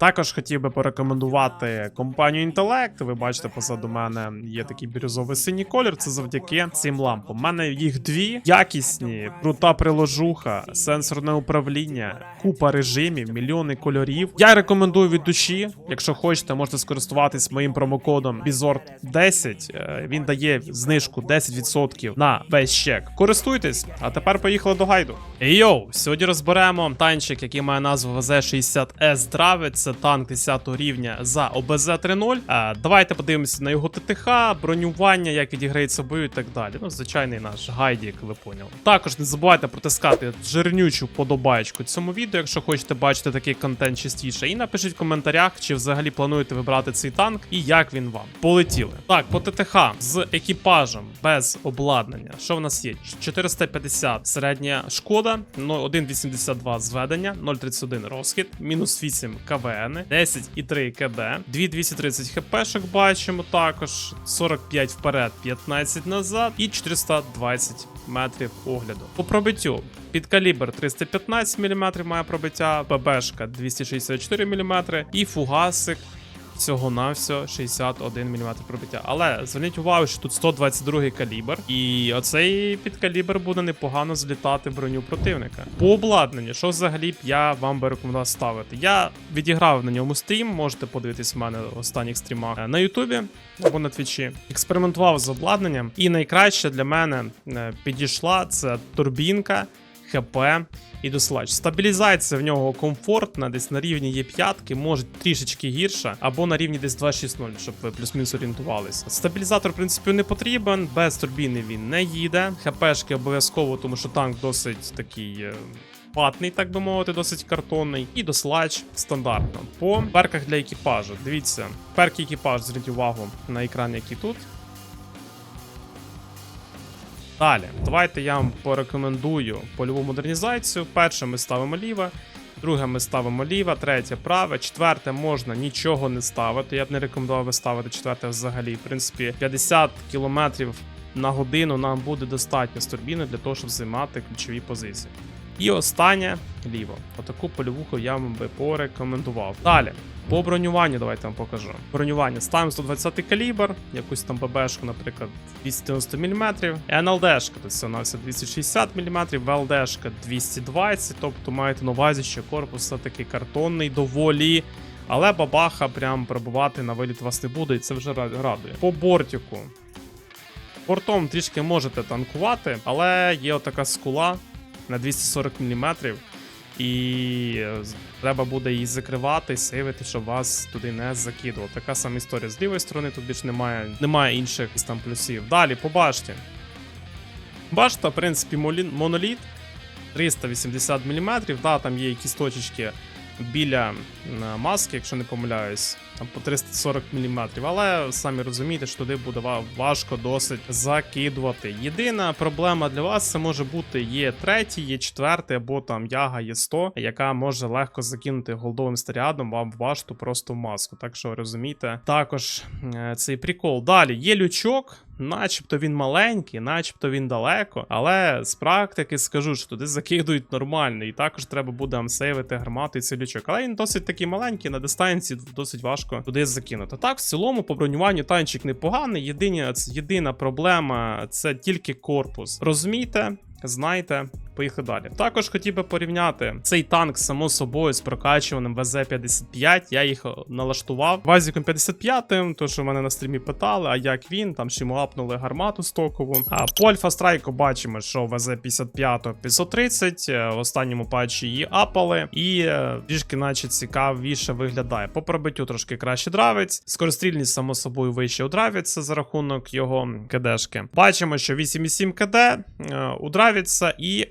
Також хотів би порекомендувати компанію Інтелект. Ви бачите, позаду мене є такий бірюзовий синій колір. Це завдяки цим лампам. У мене їх дві якісні, крута приложуха, сенсорне управління, купа режимів, мільйони кольорів. Я рекомендую від душі. Якщо хочете, можете скористуватись моїм промокодом BIZORD10. Е, Він дає знижку 10% на весь чек. Користуйтесь, а тепер поїхали до гайду. Йоу, сьогодні розберемо танчик, який має назву ВЗ-60С Дравець. Це танк 10 рівня за ОБЗ 3.0. Е, Давайте подивимося на його ТТХ, бронювання, як відіграється бою і так далі. Ну, звичайний наш гайдік, ви поняли. Також не забувайте протискати жирнючу подобаєчку цьому відео, якщо хочете бачити такий контент частіше. І напишіть в коментарях, чи взагалі плануєте вибрати цей танк і як він вам. Полетіли. Так, по ТТХ з екіпажем без обладнання. Що в нас є? 450 середня шкода, ну, 1,82 зведення, 0,31 розхід, мінус 8 КВН, 10,3 КД, 2230 хпшок бачимо також, 45 вперед, 15 назад і 420 метрів огляду. По пробиттю. Під калібр 315 мм має пробиття, ББшка 264 мм і фугасик всього на все 61 мм пробиття. Але зверніть увагу, що тут 122 калібр, і оцей підкалібр буде непогано злітати броню противника. По обладнанню, що взагалі б я вам би рекомендував ставити? Я відіграв на ньому стрім, можете подивитись в мене в останніх стрімах е, на Ютубі або на Твічі. Експериментував з обладнанням, і найкраще для мене е, підійшла це турбінка. ХП і дослач. Стабілізація в нього комфортна, десь на рівні є п'ятки, може трішечки гірша, або на рівні десь 2.6.0, щоб ви плюс-мінус орієнтувалися. Стабілізатор, в принципі, не потрібен, без турбіни він не їде. ХПшки обов'язково, тому що танк досить такий. е, Ватний, так би мовити, досить картонний, і дослач стандартно. По перках для екіпажу. Дивіться, перки екіпаж, зверніть увагу на екран, який тут. Далі, давайте я вам порекомендую польову модернізацію. Перше ми ставимо ліве, друге ми ставимо ліве, третє праве, четверте можна нічого не ставити. Я б не рекомендував би ставити четверте взагалі. В принципі, 50 км на годину нам буде достатньо з турбіни для того, щоб займати ключові позиції. І останнє ліво. Отаку польовуху я вам би порекомендував. Далі. По бронюванню давайте вам покажу. Бронювання ставимо 120 калібр, якусь там ББшку, наприклад, 290 мм. НЛДшка, то це на все 260 мм, ВЛДшка 220, тобто маєте на увазі, що корпус все-таки картонний доволі. Але бабаха прям пробувати на виліт вас не буде, і це вже радує. По бортику. Бортом трішки можете танкувати, але є отака скула на 240 мм. І е, треба буде її закривати, сейвити, щоб вас туди не закидувало. Така сама історія з лівої сторони, тут більш немає, немає інших там плюсів. Далі, по башті. Башта, в принципі, моноліт 380 мм. Да, там є якісь точечки біля маски, якщо не помиляюсь, там по 340 мм. Але самі розумієте, що туди буде важко досить закидувати. Єдина проблема для вас це може бути є третій, є четвертий, або там яга є 100, яка може легко закинути голдовим старіадом вам в башту просто в маску. Так що розумієте, також е, цей прикол. Далі є лючок. Начебто він маленький, начебто він далеко, але з практики скажу, що туди закидують нормально, і також треба буде амсейвити гармату і цілючок. лючок. Але він досить такий маленький, на дистанції досить важко туди закинути. Так, в цілому, по бронюванню танчик непоганий. Єдині, єдина проблема це тільки корпус. Розумійте, Знайте, поїхали далі. Також хотів би порівняти цей танк само собою з прокачуваним ВЗ-55. Я їх е, налаштував Вазіком 55, то що в мене на стрімі питали, а як він, там ще йому апнули гармату стокову. А по Альфа Страйку бачимо, що ВЗ-55 530, е, в останньому патчі її апали, і е, трішки, наче цікавіше виглядає. По пробиттю трошки краще дравець. Скорострільність, само собою, вище у дравіться за рахунок його КДшки. Бачимо, що 8,7 КД у дравіться і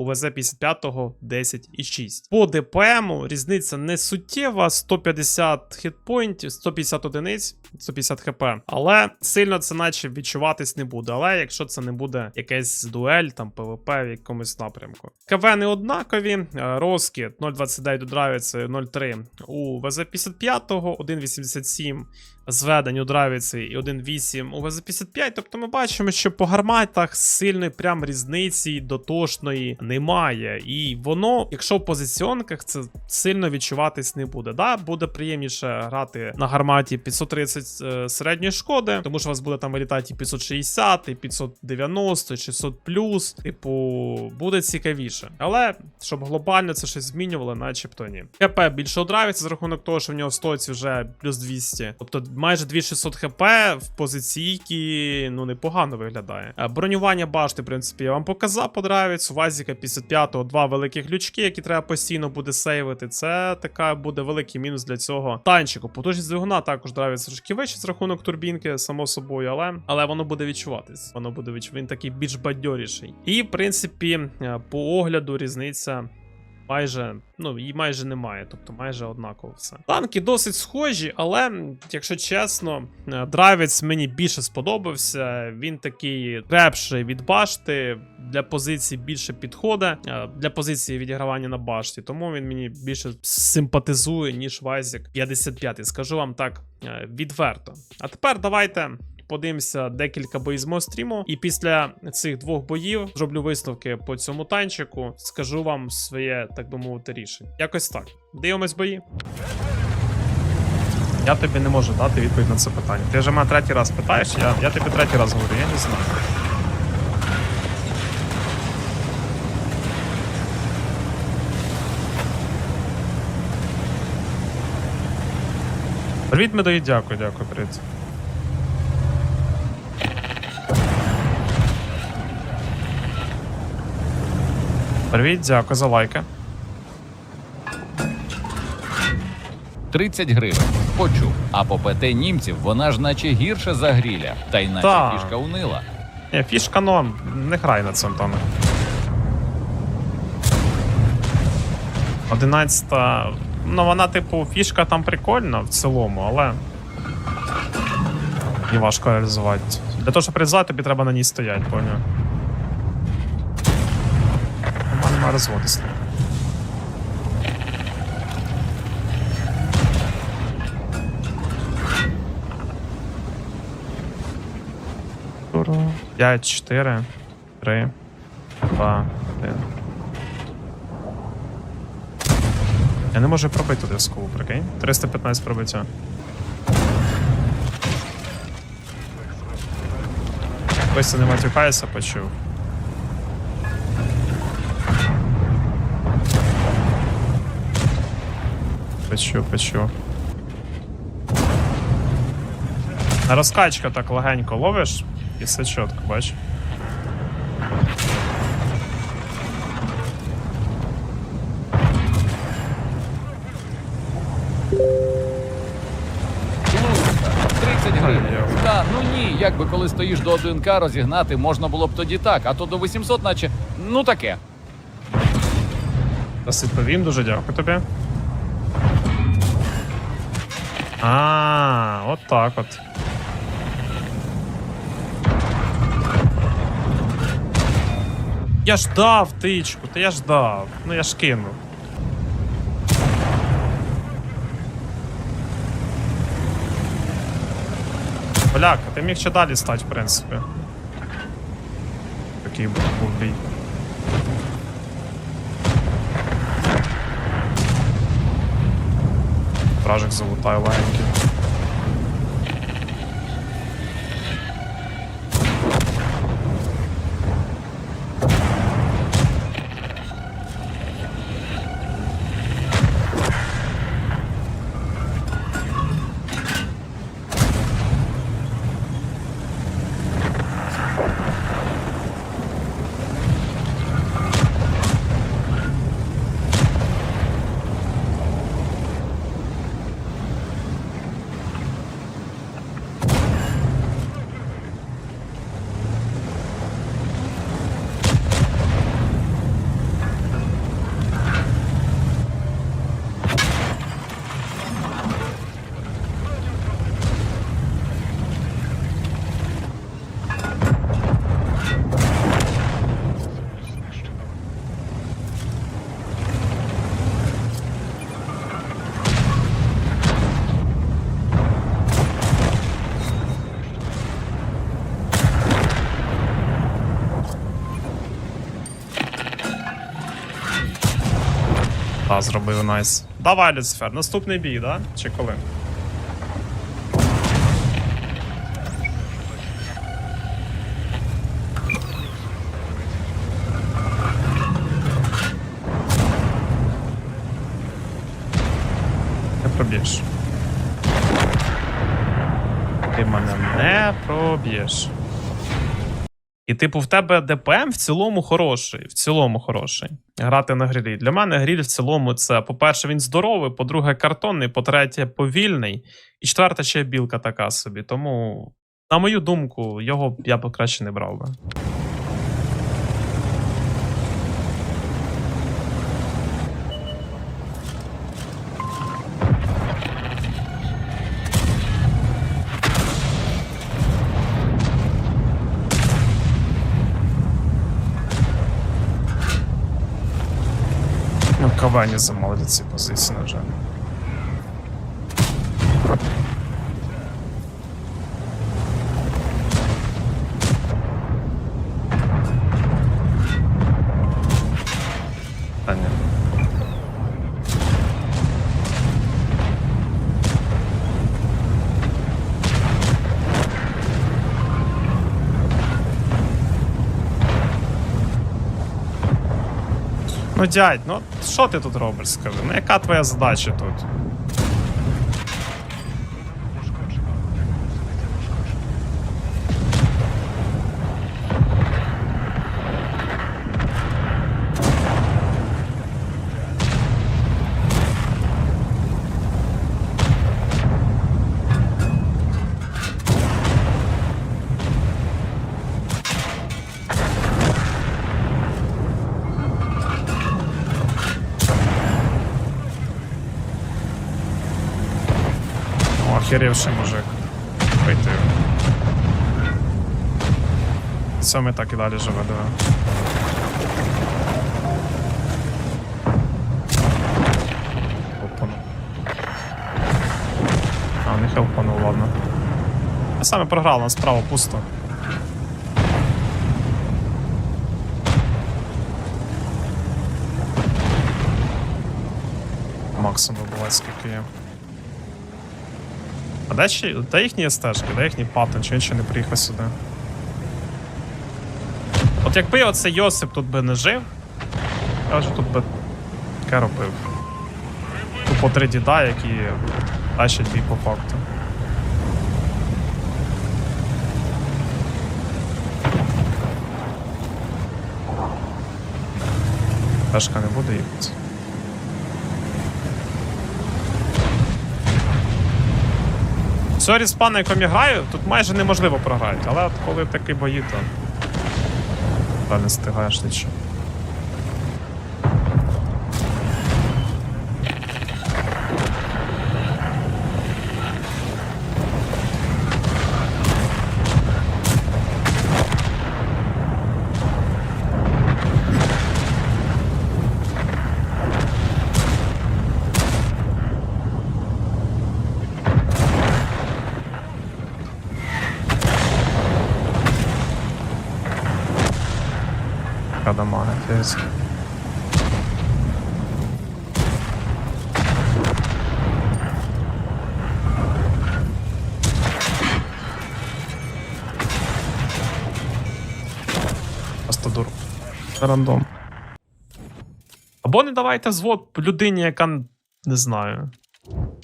у ВЗ-55 10,6. По ДПМу різниця не суттєва: 150 хітпоінтів, 150 одиниць, 150 хп. Але сильно це наче відчуватись не буде. Але якщо це не буде якась дуель, там ПВП в якомусь напрямку. КВ не однакові. Розкид 0,29 до драйвіці 0,3 у ВЗ-55, 1,87 зведень у драйвіці і 1.8 у ВЗ-55. Тобто ми бачимо, що по гарматах сильної прям різниці дотошної немає. І воно, якщо в позиціонках, це сильно відчуватись не буде. Да, буде приємніше грати на гарматі 530 е, середньої шкоди, тому що у вас буде там вилітати і 560, і 590, і 600 плюс. Типу, буде цікавіше. Але щоб глобально це щось змінювало, начебто ні. ХП більше одравиться за рахунок того, що в нього в стоці вже плюс 200. Тобто майже 2600 хп в позиційки ну непогано виглядає. Е, Бронювання башти, в принципі, я вам показав, подравиться. У Вазіка 55-го два великих лючки, які треба постійно буде сейвити. Це така буде великий мінус для цього танчику. Потужність двигуна також драйвиться трошки вище з рахунок турбінки, само собою, але, але воно буде відчуватись. Воно буде відчуватись. Він такий більш бадьоріший. І, в принципі, е, по огляду різниця майже, ну, її майже немає, тобто майже однаково все. Танки досить схожі, але, якщо чесно, е, драйвець мені більше сподобався. Він такий крепший від башти, для позиції більше підходить, е, для позиції відігравання на башті, тому він мені більше симпатизує, ніж Вайзік 55. Скажу вам так е, відверто. А тепер давайте подивимося декілька мого стріму. І після цих двох боїв зроблю висновки по цьому танчику. Скажу вам своє, так би мовити, рішення. Якось так. Дивимось бої. Я тобі не можу дати відповідь на це питання. Ти вже мене третій раз питаєш, я, я тобі третій раз говорю, я не знаю. Привіт, медої, дякую, дякую, привіт. Привіт, дякую за лайки. 30 гривень. Почув. А по ПТ німців вона ж наче гірше за гріля, та й наче Та. фішка унила. Ні, фішка норм, не грай на цьому Томе. 11. Ну, вона, типу, фішка там прикольна в цілому, але. І важко реалізувати. Для того, щоб реалізувати, тобі треба на ній стояти, поняв. Розводитися. Туру. 5, 4, 3, 2, 1. Я не можу пробити туди скулу, прикинь. 315 пробиття. Хтось не матюкається, почув. Почув, почув. На розкачка так легенько ловиш, і все чітко, бач. 30 гривень. Ай-йо. Та ну ні, якби коли стоїш до 1К розігнати, можна було б тоді так, а то до 800, наче ну таке. Раз відповім, дуже дякую тобі. А, от так от. Я ж дав тичку, та я ж дав. Ну я ж кинув. Бляка, ти міг ще далі стати, в принципі. Такий був бій. Вражик залутаю легенький. Да, зробив найс. Давай, Люцифер, наступний бій, да? Чи коли? Не проб'єш. Ти мене не проб'єш. І, типу, в тебе ДПМ в цілому хороший. В цілому хороший. Грати на грілі. Для мене гріль в цілому це, по-перше, він здоровий, по-друге, картонний, по-третє, повільний. І четверта ще білка така собі. Тому, на мою думку, його я б краще не брав би. Кавані замовили ці позиції, на жаль. Ну, дядь, ну що ти тут робиш, скажи? Ну яка твоя задача тут? Охеревший мужик. Вийти. Сьомий так і далі живе, диви. Хелпанув. А, не хелпанув, ладно. Я саме програв, нам справа пусто. Максимум вибиває, скільки є. А де, ще, де їхні стежки, де їхній паттон, чи він ще не приїхав сюди? От якби оцей Йосип тут би не жив, я вже тут би таке робив. Тупо три діда, які тащать бій по факту. Ташка не буде їхати. Цього з пана, якому я граю, тут майже неможливо програти, але от коли такі бої, то. Та не встигаєш нічого. Просто дур. Рандом. Або не давайте звод людині, яка не знаю.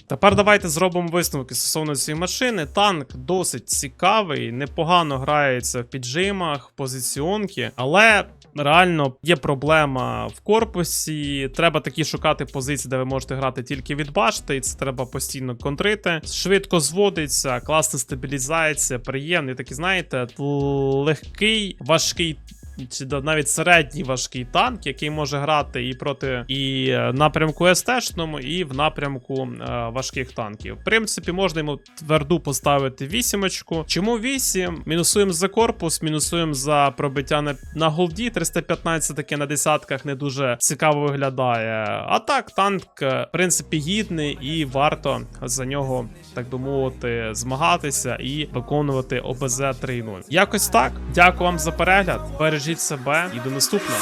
Тепер давайте зробимо висновки стосовно цієї машини. Танк досить цікавий, непогано грається в піджимах, позиціонки, але реально є проблема в корпусі. Треба такі шукати позиції, де ви можете грати тільки від башти, і це треба постійно контрити. Швидко зводиться, класно стабілізається, приємний. Такий, знаєте, легкий, важкий чи навіть середній важкий танк, який може грати і проти і е, напрямку СТ-шному, і в напрямку е, важких танків. В принципі, можна йому тверду поставити вісімочку. Чому 8? Мінусуємо за корпус, мінусуємо за пробиття на, на голді. 315 таке на десятках не дуже цікаво виглядає. А так, танк, е, в принципі, гідний і варто за нього, так би мовити, змагатися і виконувати ОБЗ 3.0. Якось так. Дякую вам за перегляд. Бережіть бережіть себе і до наступного.